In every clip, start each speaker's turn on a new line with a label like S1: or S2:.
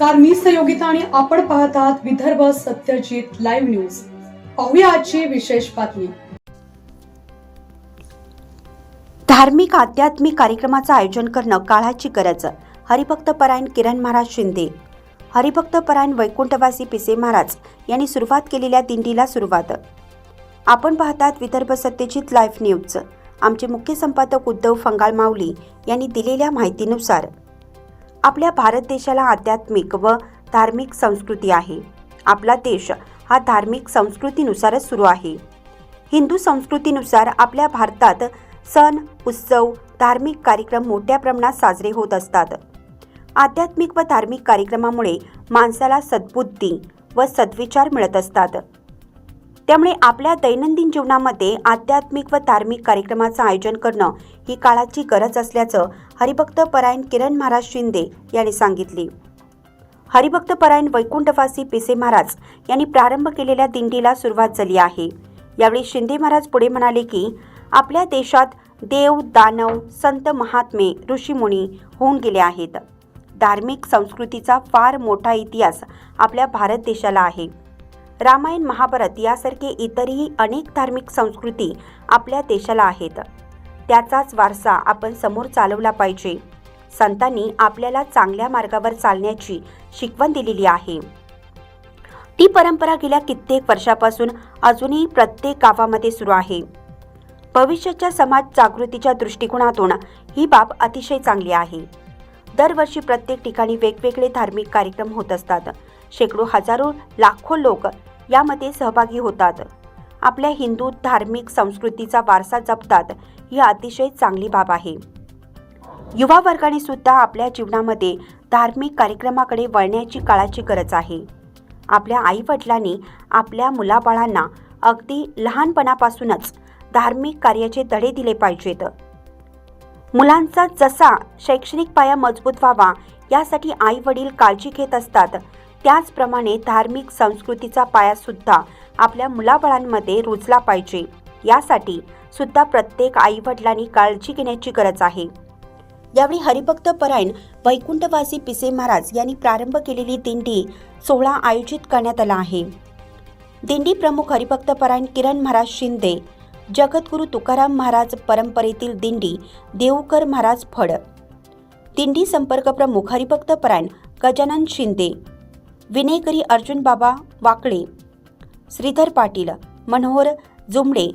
S1: नमस्कार मी सहयोगिता आणि आपण पाहत आहात विदर्भ सत्यजित लाईव्ह न्यूज. पाहूया आजची विशेष बातमी.
S2: धार्मिक आध्यात्मिक कार्यक्रमाचं आयोजन करणं काळाची गरज. हरिभक्त परायण किरण महाराज शिंदे. हरिभक्त परायण वैकुंठवासी पिसे महाराज यांनी सुरुवात केलेल्या दिंडीला सुरुवात. आपण पाहतात विदर्भ सत्यजित लाईव्ह न्यूज. आमचे मुख्य संपादक उद्धव फंगाळ माऊली यांनी दिलेल्या माहितीनुसार आपल्या भारत देशाला आध्यात्मिक व धार्मिक संस्कृती आहे. आपला देश हा धार्मिक संस्कृतीनुसारच सुरू आहे. हिंदू संस्कृतीनुसार आपल्या भारतात सण उत्सव धार्मिक कार्यक्रम मोठ्या प्रमाणात साजरे होत असतात. आध्यात्मिक व धार्मिक कार्यक्रमामुळे माणसाला सद्बुद्धी व सद्विचार मिळत असतात. त्यामुळे आपल्या दैनंदिन जीवनामध्ये आध्यात्मिक व धार्मिक कार्यक्रमाचं आयोजन करणं ही काळाची गरज असल्याचं हरिभक्त परायण किरण महाराज शिंदे यांनी सांगितले. हरिभक्त परायण वैकुंठवासी पिसे महाराज यांनी प्रारंभ केलेल्या दिंडीला सुरुवात झाली आहे. यावेळी शिंदे महाराज पुढे म्हणाले की आपल्या देशात देव दानव संत महात्मे ऋषीमुनी होऊन गेले आहेत. धार्मिक संस्कृतीचा फार मोठा इतिहास आपल्या भारत देशाला आहे. रामायण महाभारत यासारखे इतरही अनेक धार्मिक संस्कृती आपल्या देशाला आहेत. त्याचाच वारसा आपण समोर चालवला पाहिजे. संतांनी आपल्याला चांगल्या मार्गावर चालण्याची शिकवण दिलेली आहे. ती परंपरा गेल्या कित्येक वर्षापासून अजूनही प्रत्येक गावामध्ये सुरू आहे. भविष्याच्या समाज जागृतीच्या दृष्टिकोनातून ही बाब अतिशय चांगली आहे. दरवर्षी प्रत्येक ठिकाणी वेगवेगळे धार्मिक कार्यक्रम होत असतात. शेकडो हजारो लाखो लोक यामध्ये सहभागी होतात. आपल्या हिंदू धार्मिक संस्कृतीचा वारसा जपतात ही अतिशय चांगली बाब आहे. युवा वर्गाने सुद्धा आपल्या जीवनामध्ये धार्मिक कार्यक्रमाकडे वळण्याची काळाची गरज आहे. आपल्या आईवडिलांनी आपल्या मुलाबाळांना अगदी लहानपणापासूनच धार्मिक कार्याचे धडे दिले पाहिजेत. मुलांचा जसा शैक्षणिक पाया मजबूत व्हावा यासाठी आई वडील काळजी घेत असतात त्याचप्रमाणे धार्मिक संस्कृतीचा पायासुद्धा आपल्या मुलाबाळांमध्ये रुजला पाहिजे. यासाठी सुद्धा प्रत्येक आई वडिलांनी काळजी घेण्याची गरज आहे. यावेळी हरिभक्त परायण वैकुंठवासी पिसे महाराज यांनी प्रारंभ केलेली दिंडी सोहळा आयोजित करण्यात आला आहे. दिंडी प्रमुख हरिभक्त परायण किरण महाराज शिंदे जगद्गुरू तुकाराम महाराज परंपरेतील दिंडी देऊकर महाराज फड दिंडी संपर्क प्रमुख हरिभक्त परायण गजानन शिंदे विनयकरी अर्जुन बाबा वाकळे श्रीधर पाटील मनोहर जुमडे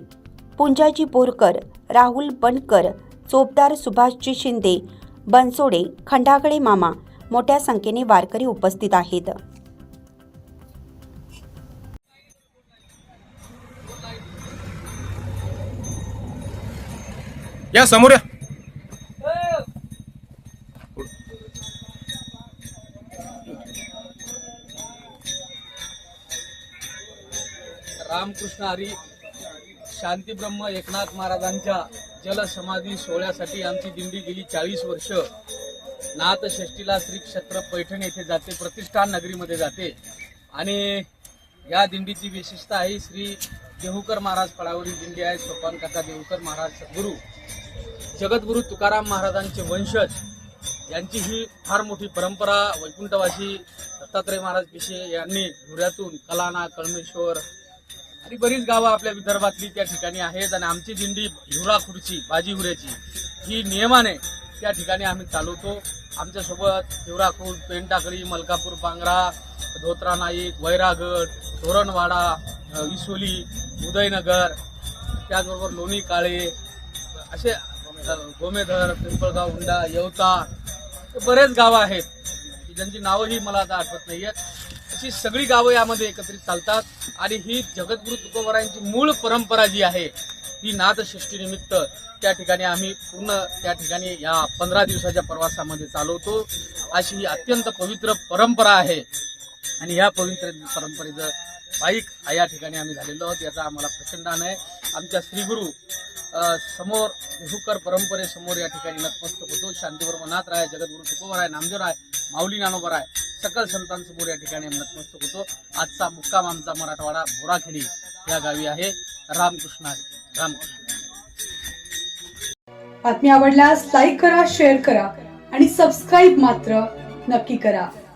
S2: पुंजाजी बोरकर राहुल बनकर चोपदार सुभाषजी शिंदे बनसोडे खंडागळे मामा मोठ्या संख्येने वारकरी उपस्थित आहेत.
S3: या समोर
S4: रामकृष्ण हरी शांतीब्रह्म एकनाथ महाराजांच्या जलसमाधी सोहळ्यासाठी आमची दिंडी गेली चाळीस वर्ष. नाथषष्टीला श्री क्षेत्र पैठण येथे जाते प्रतिष्ठान नगरीमध्ये जाते. आणि या दिंडीची विशेषता आहे श्री देहूकर महाराज फळावरील दिंडी आहे सोपान काका देहूकर महाराज सद्गुरू. जगद्गुरू तुकाराम महाराजांचे वंशज यांची ही फार मोठी परंपरा वैकुंठवासी दत्तात्रय महाराज पिशे यांनी धुऱ्यातून कलाना कळमेश्वर आणि बरीच गावं आपल्या विदर्भातली त्या ठिकाणी आहेत आणि आमची दिंडी हिवरा खुर्ची बाजी हुऱ्याची ही नियमाने त्या ठिकाणी आम्ही चालवतो. आमच्यासोबत हिवराखुर्द पेनटाकळी मलकापूर पांगरा धोत्रा नाईक वैरागड तोरणवाडा इसोली विसोली उदयनगर त्याचबरोबर लोणी काळे असे गोमेधर पिंपळगाव हुंडा येवता बरेच गावं आहेत. की ज्यांची नावंही मला आता आठवत नाही आहेत अशी सगळी गावं यामध्ये एकत्रित चालतात. आणि ही जगद्गुरु तुकोबरायांची मूळ परंपरा जी आहे ही नाथषष्ठी निमित्त त्या ठिकाणी आम्ही पूर्ण त्या ठिकाणी या पंधरा दिवसाच्या प्रवासामध्ये चालवतो. अशी ही अत्यंत पवित्र परंपरा आहे. आणि या पवित्र परंपरेचं बाईक या ठिकाणी आम्ही झालेलो आहोत. याचा आम्हाला प्रचंड आनंद आहे. आमच्या श्रीगुरु समोर देहूकर परंपरेसमोर या ठिकाणी नतमस्तक होतो. शांतीबरोबर नाथ राय जगद्गुरु तुकोबर आहे नामदेव राय माऊली नानोबर आहे सकल संतांसमोर या ठिकाणी नतमस्तक होतो. आजचा मुक्काम आमचा मराठवाडा बोराखेडी या गावी आहे. रामकृष्ण रामकृष्ण.
S1: बातमी आवडल्यास लाईक करा शेअर करा आणि सबस्क्राईब मात्र नक्की करा.